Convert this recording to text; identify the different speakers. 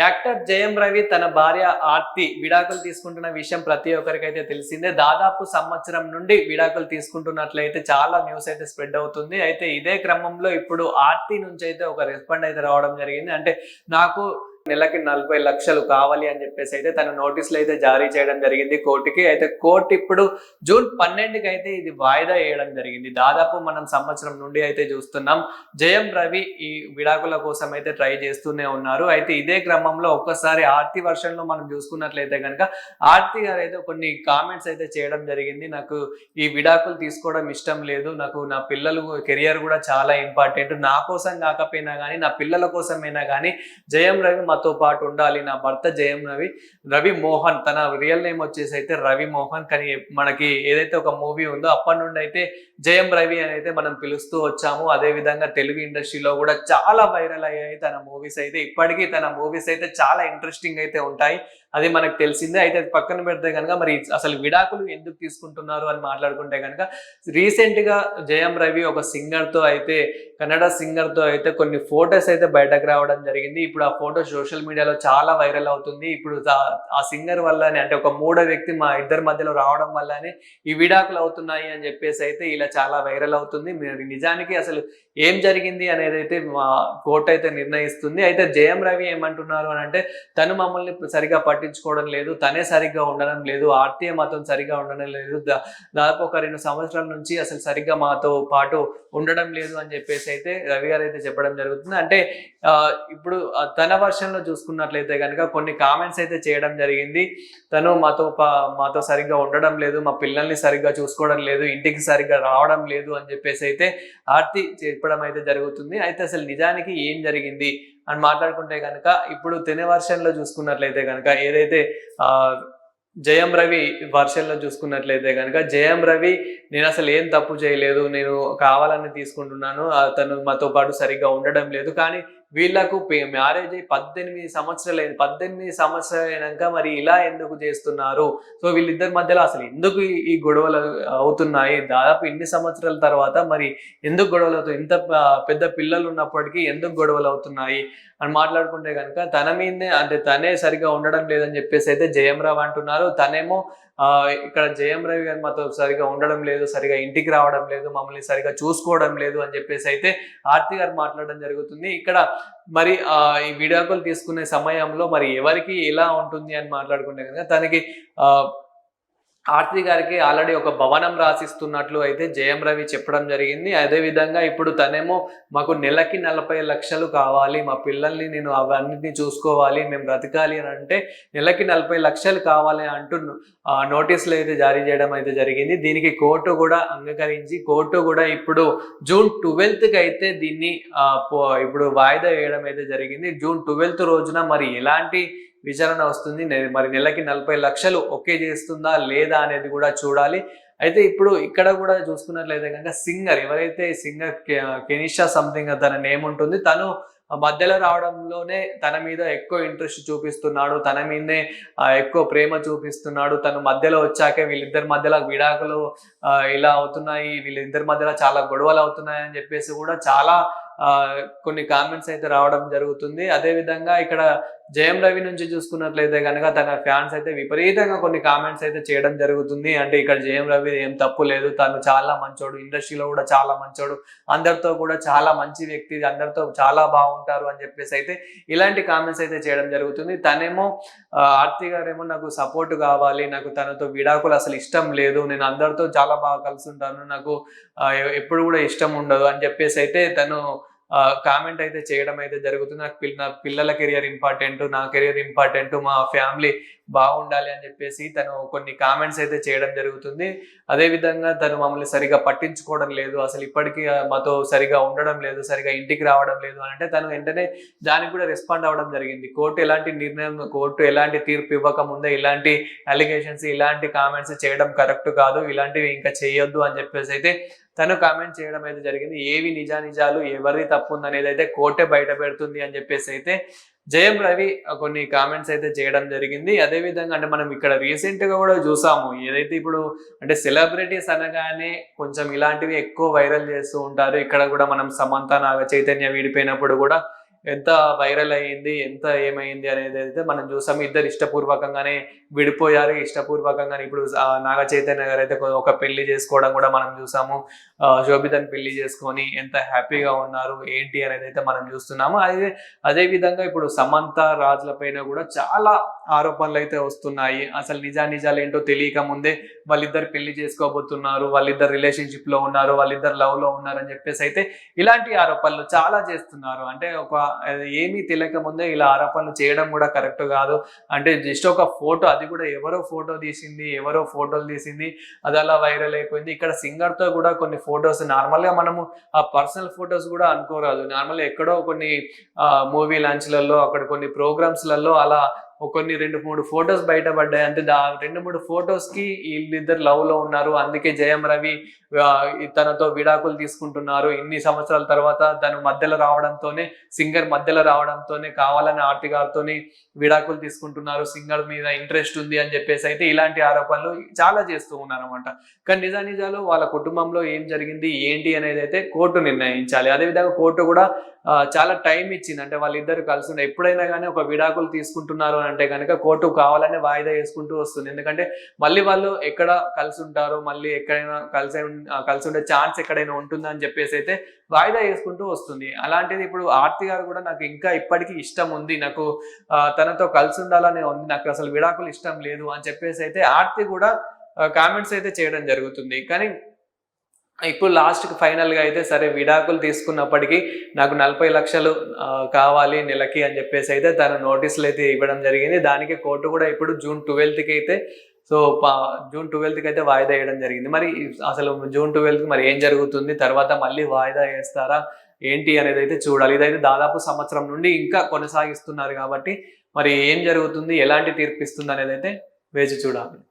Speaker 1: Actor Jayam Ravi తన భార్య ఆర్తి విడాకులు తీసుకుంటున్న విషయం ప్రతి ఒక్కరికైతే తెలిసిందే. దాదాపు సంవత్సరం నుండి విడాకులు తీసుకుంటున్నట్లయితే చాలా న్యూస్ అయితే స్ప్రెడ్ అవుతుంది. అయితే ఇదే క్రమంలో ఇప్పుడు ఆర్తి నుంచి అయితే ఒక రెస్పాండ్ అయితే రావడం జరిగింది. అంటే నాకు నెలకి నలభై లక్షలు కావాలి అని చెప్పేసి అయితే తన నోటీసులు అయితే జారీ చేయడం జరిగింది కోర్టుకి. అయితే కోర్టు ఇప్పుడు జూన్ పన్నెండుకి అయితే ఇది వాయిదా వేయడం జరిగింది. దాదాపు మనం సంవత్సరం నుండి అయితే చూస్తున్నాం. జయం రవి ఈ విడాకుల కోసం అయితే ట్రై చేస్తూనే ఉన్నారు. అయితే ఇదే క్రమంలో ఒక్కసారి ఆర్తి వర్షన్లో మనం చూసుకున్నట్లయితే కనుక ఆర్తి గారు అయితే కొన్ని కామెంట్స్ అయితే చేయడం జరిగింది. నాకు ఈ విడాకులు తీసుకోవడం ఇష్టం లేదు. నాకు నా పిల్లలు కెరియర్ కూడా చాలా ఇంపార్టెంట్. నా కోసం కాకపోయినా కానీ నా పిల్లల కోసమైనా కానీ జయం రవి మాతో పాటు ఉండాలి. నా భర్త జయం రవి రవి మోహన్. తన రియల్ నేమ్ వచ్చేసి అయితే రవి మోహన్. కానీ మనకి ఏదైతే ఒక మూవీ ఉందో అప్పటి నుండి అయితే జయం రవి అని అయితే మనం పిలుస్తూ వచ్చాము. అదే విధంగా తెలుగు ఇండస్ట్రీలో కూడా చాలా వైరల్ అయ్యాయి తన మూవీస్ అయితే. ఇప్పటికీ తన మూవీస్ అయితే చాలా ఇంట్రెస్టింగ్ అయితే ఉంటాయి. అది మనకు తెలిసిందే. అయితే అది పక్కన పెడితే కనుక మరి అసలు విడాకులు ఎందుకు తీసుకుంటున్నారు అని మాట్లాడుకుంటే కనుక రీసెంట్గా జయం రవి ఒక సింగర్తో అయితే కన్నడ సింగర్తో అయితే కొన్ని ఫొటోస్ అయితే బయటకు రావడం జరిగింది. ఇప్పుడు ఆ ఫోటో సోషల్ మీడియాలో చాలా వైరల్ అవుతుంది. ఇప్పుడు ఆ- సింగర్ వల్లనే అంటే ఒక మూడో వ్యక్తి మా ఇద్దరి మధ్యలో రావడం వల్లనే ఈ విడాకులు అవుతున్నాయి అని చెప్పేసి అయితే ఇలా చాలా వైరల్ అవుతుంది. మీరు నిజానికి అసలు ఏం జరిగింది అనేది అయితే మా కోర్టు అయితే నిర్ణయిస్తుంది. అయితే జయం రవి ఏమంటున్నారు అని అంటే తను మమ్మల్ని సరిగా పట్టించుకోవడం లేదు తనే సరిగ్గా ఉండడం లేదు ఆర్తీయ మతం సరిగ్గా ఉండడం లేదు. దా- దాదాపు ఒక రెండు సంవత్సరాల నుంచి అసలు సరిగ్గా మాతో పాటు ఉండడం లేదు అని చెప్పేసి అయితే రవి గారు అయితే చెప్పడం జరుగుతుంది. అంటే ఇప్పుడు తన వర్షన్లో చూసుకున్నట్లయితే కనుక కొన్ని కామెంట్స్ అయితే చేయడం జరిగింది. తను మాతో పా- మాతో సరిగ్గా ఉండడం లేదు మా పిల్లల్ని సరిగ్గా చూసుకోవడం లేదు ఇంటికి సరిగ్గా రావడం లేదు అని చెప్పేసి అయితే ఆర్తి చెప్పడం అయితే జరుగుతుంది. అయితే అసలు నిజానికి ఏం జరిగింది? అని మాట్లాడుకుంటే కనుక ఇప్పుడు తెన వర్షన్లో చూసుకున్నట్లయితే కనుక ఏదైతే ఆ జయం రవి వర్షన్లో చూసుకున్నట్లయితే కనుక జయం రవి నేను అసలు ఏం తప్పు చేయలేదు నేను కావాలని తీసుకుంటున్నాను అతను మాతో పాటు సరిగ్గా ఉండడం లేదు కానీ వీళ్ళకు మ్యారేజ్ అయ్యి పద్దెనిమిది సంవత్సరాలు అయింది. పద్దెనిమిది సంవత్సరాలు అయినాక మరి ఇలా ఎందుకు చేస్తున్నారు? సో వీళ్ళిద్దరి మధ్యలో అసలు ఎందుకు ఈ- గొడవలు అవుతున్నాయి? దాదాపు ఇన్ని సంవత్సరాల తర్వాత మరి ఎందుకు గొడవలు అవుతాయి ఇంత పెద్ద పిల్లలు ఉన్నప్పటికీ ఎందుకు గొడవలు అవుతున్నాయి? అని మాట్లాడుకుంటే కనుక తన మీదే అంటే తనే సరిగా ఉండడం లేదని చెప్పేసి అయితే జయం రావు అంటున్నారు. తనేమో ఇక్కడ జయం రవి గారు మాతో సరిగా ఉండడం లేదు సరిగా ఇంటికి రావడం లేదు మమ్మల్ని సరిగా చూసుకోవడం లేదు అని చెప్పేసి అయితే ఆర్తి గారు మాట్లాడడం జరుగుతుంది. ఇక్కడ మరి ఆ ఈ కాల్ తీసుకునే సమయంలో మరి ఎవరికి ఎలా ఉంటుంది అని మాట్లాడుకుంటే కనుక తనకి ఆ ఆర్తి గారికి ఆల్రెడీ ఒక భవనం రాసిస్తున్నట్లు అయితే జయం రవి చెప్పడం జరిగింది. అదే విధంగా ఇప్పుడు తనేమో మాకు నెలకి నలభై లక్షలు కావాలి మా పిల్లల్ని నేను అవన్నిటిని చూసుకోవాలి మేము బ్రతకాలి అని అంటే నెలకి నలభై లక్షలు కావాలి అంటూ నోటీసులు అయితే జారీ చేయడం అయితే జరిగింది. దీనికి కోర్టు కూడా అంగీకరించి కోర్టు కూడా ఇప్పుడు జూన్ ట్వెల్త్కి అయితే దీన్ని ఇప్పుడు వాయిదా వేయడం అయితే జరిగింది. జూన్ ట్వెల్త్ రోజున మరి ఎలాంటి విచారణ వస్తుంది. మరి నెలకి నలభై లక్షలు ఒకే చేస్తుందా లేదా అనేది కూడా చూడాలి. అయితే ఇప్పుడు ఇక్కడ కూడా చూసుకున్నట్లయితే కనుక సింగర్ ఎవరైతే సింగర్ కెనిషా సంథింగ్ తన నేమ్ ఉంటుంది తను మధ్యలో రావడంలోనే తన మీద ఎక్కువ ఇంట్రెస్ట్ చూపిస్తున్నాడు. తన మీదే ఎక్కువ ప్రేమ చూపిస్తున్నాడు. తను మధ్యలో వచ్చాకే వీళ్ళిద్దరి మధ్యలో విడాకులు ఇలా అవుతున్నాయి. వీళ్ళిద్దరి మధ్యలో చాలా గొడవలు అవుతున్నాయి అని చెప్పేసి కూడా చాలా కొన్ని కామెంట్స్ అయితే రావడం జరుగుతుంది. అదేవిధంగా ఇక్కడ జయం రవి నుంచి చూసుకున్నట్లయితే కనుక తన ఫ్యాన్స్ అయితే విపరీతంగా కొన్ని కామెంట్స్ అయితే చేయడం జరుగుతుంది. అంటే ఇక్కడ జయం రవి ఏం తప్పు లేదు. తను చాలా మంచోడు. ఇండస్ట్రీలో కూడా చాలా మంచోడు. అందరితో కూడా చాలా మంచి వ్యక్తి. అందరితో చాలా బాగుంటారు అని చెప్పేసి అయితే ఇలాంటి కామెంట్స్ అయితే చేయడం జరుగుతుంది. తనేమో ఆర్తి గారేమో నాకు సపోర్ట్ కావాలి. నాకు తనతో విడాకులు అసలు ఇష్టం లేదు. నేను అందరితో చాలా బాగా కలిసి ఉంటాను నాకు ఎప్పుడు కూడా ఇష్టం ఉండదు అని చెప్పేసి అయితే తను కామెంట్ అయితే చేయడం అయితే జరుగుతుంది. నాకు పిల్ల నా పిల్లల కెరియర్ ఇంపార్టెంట్ నా కెరియర్ ఇంపార్టెంట్ మా ఫ్యామిలీ బాగుండాలి అని చెప్పేసి తను కొన్ని కామెంట్స్ అయితే చేయడం జరుగుతుంది. అదే విధంగా తను మమ్మల్ని సరిగా పట్టించుకోవడం లేదు. అసలు ఇప్పటికీ మాతో సరిగా ఉండడం లేదు సరిగా ఇంటికి రావడం లేదు అని అంటే తను వెంటనే దానికి కూడా రెస్పాండ్ అవ్వడం జరిగింది. కోర్టు ఎలాంటి నిర్ణయం కోర్టు ఎలాంటి తీర్పు ఇవ్వకముందే ఇలాంటి అలిగేషన్స్ ఇలాంటి కామెంట్స్ చేయడం కరెక్ట్ కాదు. ఇలాంటివి ఇంకా చేయొద్దు అని చెప్పేసి అయితే తను కామెంట్ చేయడం అయితే జరిగింది. ఏవి నిజానిజాలు ఎవరిది తప్పు ఉంది అనేది అయితే కోర్టే బయట పెడుతుంది అని చెప్పేసి అయితే జయం రవి కొన్ని కామెంట్స్ అయితే చేయడం జరిగింది. అదే విధంగా అంటే మనం ఇక్కడ రీసెంట్గా కూడా చూసాము. ఏదైతే ఇప్పుడు అంటే సెలబ్రిటీస్ అనగానే కొంచెం ఇలాంటివి ఎక్కువ వైరల్ చేస్తూ ఉంటారు. ఇక్కడ కూడా మనం సమంత నాగ చైతన్య విడిపోయినప్పుడు కూడా ఎంత వైరల్ అయ్యింది ఎంత ఏమైంది అనేది అయితే మనం చూసాము ఇద్దరు ఇష్టపూర్వకంగానే విడిపోయారు. ఇష్టపూర్వకంగానే ఇప్పుడు నాగ చైతన్య గారు అయితే ఒక పెళ్ళి చేసుకోవడం కూడా మనం చూసాము. ఆ, శోభితని పెళ్ళి చేసుకొని ఎంత హ్యాపీగా ఉన్నారు ఏంటి అనేది అయితే మనం చూస్తున్నాము. అదే అదే విధంగా ఇప్పుడు సమంత రాజుల పైన కూడా చాలా ఆరోపణలు అయితే వస్తున్నాయి. అసలు నిజా నిజాలు ఏంటో తెలియక ముందే వాళ్ళిద్దరు పెళ్ళి చేసుకోబోతున్నారు వాళ్ళిద్దరు రిలేషన్షిప్లో ఉన్నారు వాళ్ళిద్దరు లవ్లో ఉన్నారు అని చెప్పేసి అయితే ఇలాంటి ఆరోపణలు చాలా చేస్తున్నారు. అంటే ఒక ఏమీ తెలియక ముందే ఇలా ఆరోపణలు చేయడం కూడా కరెక్ట్ కాదు. అంటే జస్ట్ ఒక ఫోటో అది కూడా ఎవరో ఫోటో తీసింది ఎవరో ఫోటోలు తీసింది అది అలా వైరల్ అయిపోయింది. ఇక్కడ సింగర్తో కూడా కొన్ని ఫొటోస్ నార్మల్గా మనము ఆ పర్సనల్ ఫొటోస్ కూడా అనుకోరాదు. నార్మల్ ఎక్కడో కొన్ని మూవీ లంచ్లలో అక్కడ కొన్ని ప్రోగ్రామ్స్లలో అలా కొన్ని రెండు మూడు ఫొటోస్ బయటపడ్డాయి. అంటే దా రెండు మూడు ఫొటోస్కి వీళ్ళిద్దరు లవ్లో ఉన్నారు. అందుకే జయం రవి తనతో విడాకులు తీసుకుంటున్నారు. ఇన్ని సంవత్సరాల తర్వాత తను మధ్యలో రావడంతోనే సింగర్ మధ్యలో రావడంతోనే కావాలని ఆర్తి గారితోని విడాకులు తీసుకుంటున్నారు. సింగర్ మీద ఇంట్రెస్ట్ ఉంది అని చెప్పేసి అయితే ఇలాంటి ఆరోపణలు చాలా చేస్తూ ఉన్నారు అనమాట కానీ నిజా నిజాలు వాళ్ళ కుటుంబంలో ఏం జరిగింది ఏంటి అనేది అయితే కోర్టు నిర్ణయించాలి. అదేవిధంగా కోర్టు కూడా చాలా టైం ఇచ్చింది. అంటే వాళ్ళిద్దరు కలిసి ఉన్న ఎప్పుడైనా కానీ ఒక విడాకులు తీసుకుంటున్నారు అని అంటే కనుక కోర్టు కావాలనే వాయిదా వేసుకుంటూ వస్తుంది. ఎందుకంటే మళ్ళీ వాళ్ళు ఎక్కడ కలిసి ఉంటారో మళ్ళీ ఎక్కడైనా కలిసి కలిసి ఉండే ఛాన్స్ ఎక్కడైనా ఉంటుందా అని చెప్పేసి అయితే వాయిదా వేసుకుంటూ వస్తుంది. అలాంటిది ఇప్పుడు ఆర్తి గారు కూడా నాకు ఇంకా ఇప్పటికీ ఇష్టం ఉంది. నాకు తనతో కలిసి ఉండాలని ఉంది. నాకు అసలు విడాకులు ఇష్టం లేదు అని చెప్పేసి అయితే ఆర్తి కూడా కామెంట్స్ అయితే చేయడం జరుగుతుంది. కానీ ఇప్పుడు లాస్ట్కి ఫైనల్గా అయితే సరే విడాకులు తీసుకున్నప్పటికీ నాకు నలభై లక్షలు కావాలి నెలకి అని చెప్పేసి అయితే తను నోటీసులు అయితే ఇవ్వడం జరిగింది. దానికి కోర్టు కూడా ఇప్పుడు జూన్ ట్వెల్త్కి అయితే సో పా- జూన్ ట్వెల్త్కి అయితే వాయిదా వేయడం జరిగింది. మరి అసలు జూన్ ట్వెల్త్కి మరి ఏం జరుగుతుంది? తర్వాత మళ్ళీ వాయిదా వేస్తారా? ఏంటి అనేది అయితే చూడాలి. ఇదైతే దాదాపు సంవత్సరం నుండి ఇంకా కొనసాగిస్తున్నారు కాబట్టి మరి ఏం జరుగుతుంది? ఎలాంటి తీర్పు ఇస్తుంది అనేది అయితే వేచి చూడాలి.